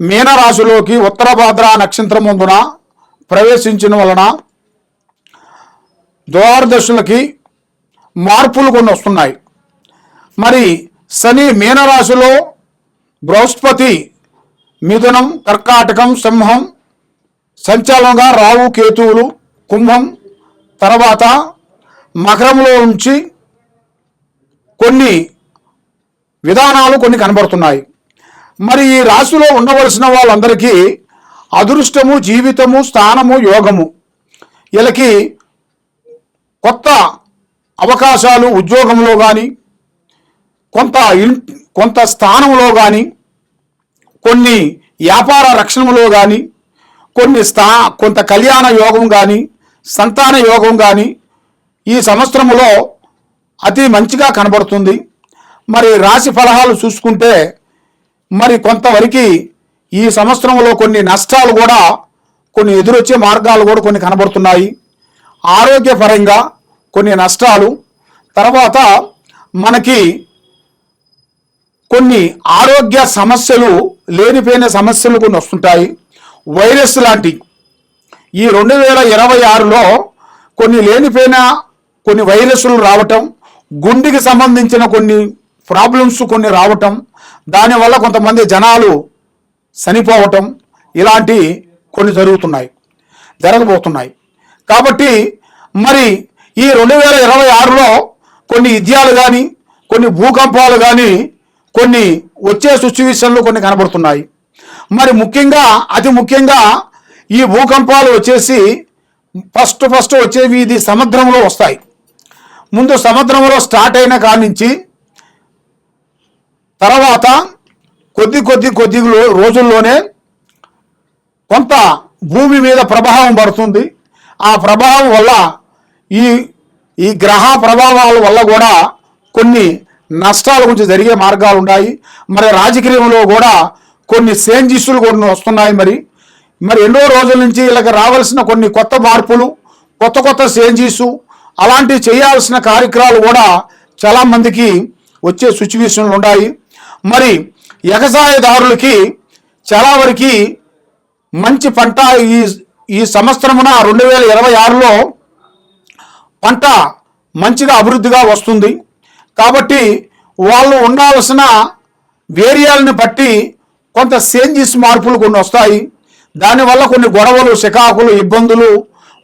మీనరాశిలోకి ఉత్తరభద్ర నక్షత్రం ముందున ప్రవేశించిన వలన ద్వారదశులకి మార్పులు కొన్ని వస్తున్నాయి. మరి శని మీనరాశిలో బృహస్పతి మిథునం కర్కాటకం సింహం సంచాలంగా రావు కేతువులు కుంభం తర్వాత మకరంలో ఉంచి కొన్ని విధానాలు కొన్ని కనబడుతున్నాయి. మరి ఈ రాశిలో ఉండవలసిన వాళ్ళందరికీ అదృష్టము జీవితము స్థానము యోగము. వీళ్ళకి కొత్త అవకాశాలు ఉద్యోగంలో కానీ కొంత ఇన్ కొంత స్థానంలో కానీ కొన్ని వ్యాపార రక్షణలో కానీ కొన్ని స్థా కొంత కళ్యాణ యోగం కానీ సంతాన యోగం కానీ ఈ సంవత్సరములో అతి మంచిగా కనబడుతుంది. మరి రాశి ఫలహాలు చూసుకుంటే మరి కొంతవరకు ఈ సంవత్సరంలో కొన్ని నష్టాలు కూడా కొన్ని ఎదురొచ్చే మార్గాలు కూడా కొన్ని కనబడుతున్నాయి. ఆరోగ్యపరంగా కొన్ని నష్టాలు తర్వాత మనకి కొన్ని ఆరోగ్య సమస్యలు లేనిపోయిన సమస్యలు కొన్ని వస్తుంటాయి. వైరస్ లాంటి ఈ రెండు వేల ఇరవై ఆరులో కొన్ని లేనిపోయిన కొన్ని వైరస్లు రావటం గుండెకి సంబంధించిన కొన్ని ప్రాబ్లమ్స్ కొన్ని రావటం దానివల్ల కొంతమంది జనాలు చనిపోవటం ఇలాంటి కొన్ని జరుగుతున్నాయి జరగబోతున్నాయి. కాబట్టి మరి ఈ రెండు వేల ఇరవై ఆరులో కొన్ని విద్యాలు కానీ కొన్ని భూకంపాలు కానీ కొన్ని వచ్చే సిచ్యువేషన్లు కొన్ని కనబడుతున్నాయి. మరి ముఖ్యంగా అతి ముఖ్యంగా ఈ భూకంపాలు వచ్చేసి ఫస్ట్ ఫస్ట్ వచ్చేవి ఇది సముద్రంలో వస్తాయి. ముందు సముద్రంలో స్టార్ట్ అయిన కాడి నుంచి తర్వాత కొద్ది కొద్ది కొద్ది రోజుల్లోనే కొంత భూమి మీద ప్రభావం పడుతుంది. ఆ ప్రభావం వల్ల ఈ ఈ గ్రహ ప్రభావాల వల్ల కూడా కొన్ని నష్టాల గురించి జరిగే మార్గాలు ఉన్నాయి. మరి రాజకీయంలో కూడా కొన్ని సేంజిస్టులు కొన్ని వస్తున్నాయి మరి. మరి ఎన్నో రోజుల నుంచి ఇలాగ రావాల్సిన కొన్ని కొత్త మార్పులు కొత్త కొత్త చేంజెస్ అలాంటివి చేయాల్సిన కార్యక్రమాలు కూడా చాలా మందికి వచ్చే సిచ్యువేషన్లు ఉన్నాయి. మరి వ్యవసాయదారులకి చాలా వరకు మంచి పంట ఈ ఈ సంవత్సరమున రెండు వేల ఇరవై ఆరులో పంట మంచిగా అభివృద్ధిగా వస్తుంది. కాబట్టి వాళ్ళు ఉండాల్సిన వేరియాలని బట్టి కొంత చేంజెస్ మార్పులు కొన్ని వస్తాయి. దానివల్ల కొన్ని గొడవలు చికాకులు ఇబ్బందులు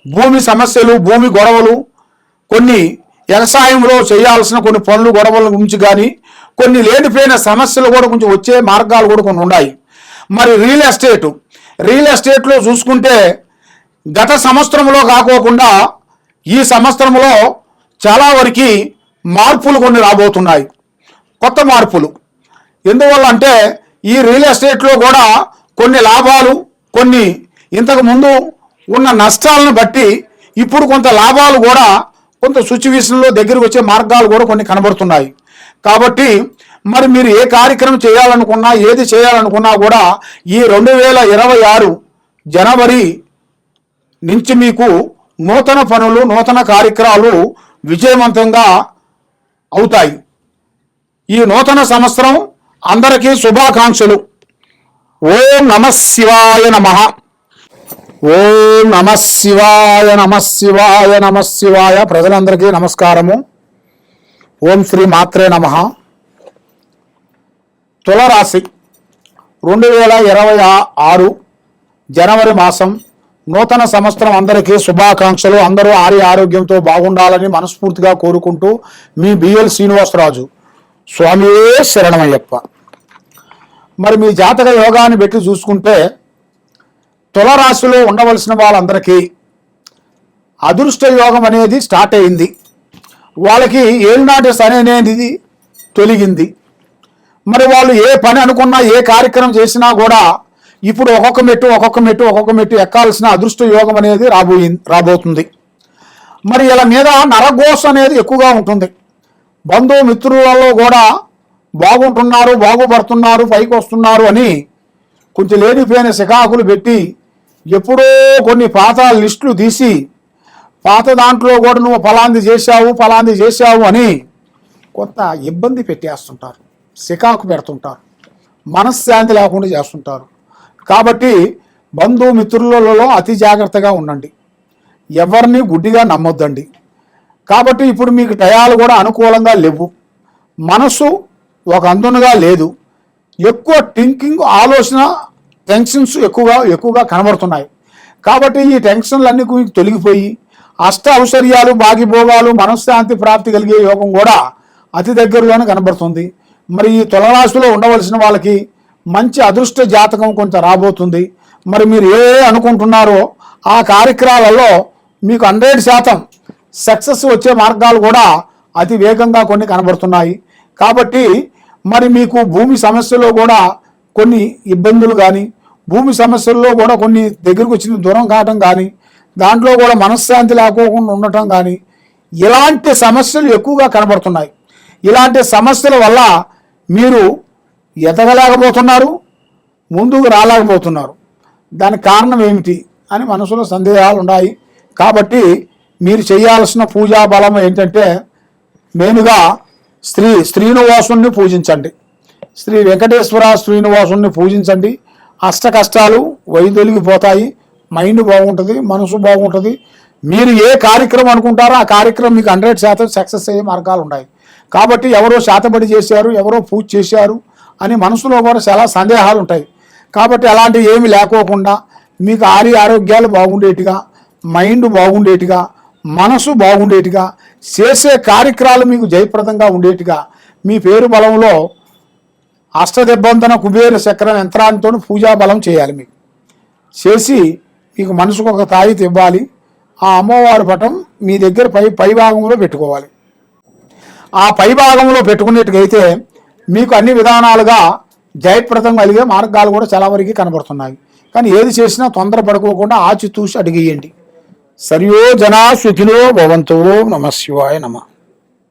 భూమి సమస్యలు భూమి గొడవలు కొన్ని వ్యవసాయంలో చేయాల్సిన కొన్ని పనులు గొడవల గురించి కానీ కొన్ని లేనిపోయిన సమస్యలు కూడా కొంచెం వచ్చే మార్గాలు కూడా కొన్ని ఉన్నాయి. మరి రియల్ ఎస్టేటు. రియల్ ఎస్టేట్లో చూసుకుంటే గత సంవత్సరంలో కాకోకుండా ఈ సంవత్సరంలో చాలా వరకు మార్పులు కొన్ని రాబోతున్నాయి. కొత్త మార్పులు. ఎందువల్ల అంటే ఈ రియల్ ఎస్టేట్లో కూడా కొన్ని లాభాలు కొన్ని ఇంతకుముందు ఉన్న నష్టాలను బట్టి ఇప్పుడు కొంత లాభాలు కూడా కొంత సిచ్యువేషన్లో దగ్గరకు వచ్చే మార్గాలు కూడా కొన్ని కనబడుతున్నాయి. కాబట్టి మరి మీరు ఏ కార్యక్రమం చేయాలనుకున్నా ఏది చేయాలనుకున్నా కూడా ఈ రెండు వేల ఇరవై ఆరు జనవరి నుంచి మీకు నూతన పనులు నూతన కార్యక్రమాలు విజయవంతంగా అవుతాయి. ఈ నూతన సంవత్సరం అందరికీ శుభాకాంక్షలు. ఓం నమ శివాయ నమ. ఓం నమ శివాయ నమ శివాయ నమ శివాయ. ప్రజలందరికీ నమస్కారము. ఓం శ్రీ మాత్రే నమ. తులరాశి రెండు వేల ఇరవై ఆరు జనవరి మాసం నూతన సంవత్సరం అందరికీ శుభాకాంక్షలు. అందరూ ఆరి ఆరోగ్యంతో బాగుండాలని మనస్ఫూర్తిగా కోరుకుంటూ మీ బిఎల్ శ్రీనివాసరాజు స్వామియే శరణమయ్యప్ప. మరి మీ జాతక యోగాన్ని పెట్టి చూసుకుంటే తులరాశిలో ఉండవలసిన వాళ్ళందరికీ అదృష్ట యోగం అనేది స్టార్ట్ అయింది. వాళ్ళకి ఏళ్ళనాటి శని అనేది తొలగింది. మరి వాళ్ళు ఏ పని అనుకున్నా ఏ కార్యక్రమం చేసినా కూడా ఇప్పుడు ఒక్కొక్క మెట్టు ఒక్కొక్క మెట్టు ఒక్కొక్క మెట్టు ఎక్కాల్సిన అదృష్ట యోగం అనేది రాబోయి రాబోతుంది. మరి ఇలా మీద నరఘోష అనేది ఎక్కువగా ఉంటుంది. బంధువు మిత్రులలో కూడా బాగుంటున్నారు బాగుపడుతున్నారు పైకి వస్తున్నారు అని కొంచెం లేనిపోయిన శికాకులు పెట్టి ఎప్పుడో కొన్ని పాత లిస్టులు తీసి పాత దాంట్లో కూడా నువ్వు ఫలాంది చేశావు ఫలాంది చేశావు అని కొంత ఇబ్బంది పెట్టేస్తుంటారు. సికాకు పెడుతుంటారు. మనశ్శాంతి లేకుండా చేస్తుంటారు. కాబట్టి బంధుమిత్రులలో అతి జాగ్రత్తగా ఉండండి. ఎవరిని గుడ్డిగా నమ్మొద్దండి. కాబట్టి ఇప్పుడు మీకు టయాలు కూడా అనుకూలంగా లేవు. మనసు ఒక అందునుగా లేదు. ఎక్కువ థింకింగ్ ఆలోచన టెన్షన్స్ ఎక్కువగా ఎక్కువగా కనబడుతున్నాయి. కాబట్టి ఈ టెన్షన్లన్నీ మీకు తొలగిపోయి అష్ట ఔశ్వర్యాలు భాగిభోగాలు మనశ్శాంతి ప్రాప్తి కలిగే యోగం కూడా అతి దగ్గరలోనే కనబడుతుంది. మరి ఈ తులరాశిలో ఉండవలసిన వాళ్ళకి మంచి అదృష్ట జాతకం కొంత రాబోతుంది. మరి మీరు ఏ ఏ అనుకుంటున్నారో ఆ కార్యక్రమాలలో మీకు హండ్రెడ్ శాతం సక్సెస్ వచ్చే మార్గాలు కూడా అతి వేగంగా కొన్ని కనబడుతున్నాయి. కాబట్టి మరి మీకు భూమి సమస్యలో కూడా కొన్ని ఇబ్బందులు కానీ భూమి సమస్యల్లో కూడా కొన్ని దగ్గరకు వచ్చిన దూరం కావటం కానీ దాంట్లో కూడా మనశ్శాంతి లేకోకుండా ఉండటం కానీ ఇలాంటి సమస్యలు ఎక్కువగా కనబడుతున్నాయి. ఇలాంటి సమస్యల వల్ల మీరు ఎదగలేకపోతున్నారు ముందుకు రాలేకపోతున్నారు. దానికి కారణం ఏమిటి అని మనసులో సందేహాలు ఉన్నాయి. కాబట్టి మీరు చేయాల్సిన పూజా బలం ఏంటంటే మెయిన్గా స్త్రీ శ్రీనివాసుని పూజించండి. శ్రీ వెంకటేశ్వర శ్రీనివాసుని పూజించండి. అష్ట కష్టాలు వైదొలిగిపోతాయి. మైండ్ బాగుంటుంది మనసు బాగుంటుంది. మీరు ఏ కార్యక్రమం అనుకుంటారో ఆ కార్యక్రమం మీకు హండ్రెడ్ శాతం సక్సెస్ అయ్యే మార్గాలు ఉన్నాయి. కాబట్టి ఎవరో శాతబడి చేశారు ఎవరో పూజ చేశారు అని మనసులో కూడా చాలా సందేహాలు ఉంటాయి. కాబట్టి అలాంటివి ఏమి లేకోకుండా మీకు ఆరి ఆరోగ్యాలు బాగుండేట్టుగా మైండ్ బాగుండేటిగా మనసు బాగుండేటిగా చేసే కార్యక్రమాలు మీకు జయప్రదంగా ఉండేట్టుగా మీ పేరు బలంలో అష్టదిబ్బంతన కుబేర చక్రం యంత్రాంతో పూజా బలం చేయాలి మీకు. చేసి మీకు మనసుకు ఒక తాయిత ఇవ్వాలి. ఆ అమ్మవారి పటం మీ దగ్గర పై పై భాగంలో పెట్టుకోవాలి. ఆ పై భాగంలో మీకు అన్ని విధానాలుగా జయప్రదం కలిగే మార్గాలు కూడా చాలా వరకు కనబడుతున్నాయి. కానీ ఏది చేసినా తొందర పడుకోకుండా ఆచితూసి అడిగేయండి. సరియో జనా సుఖినో భవంతో నమ శివాయ నమ.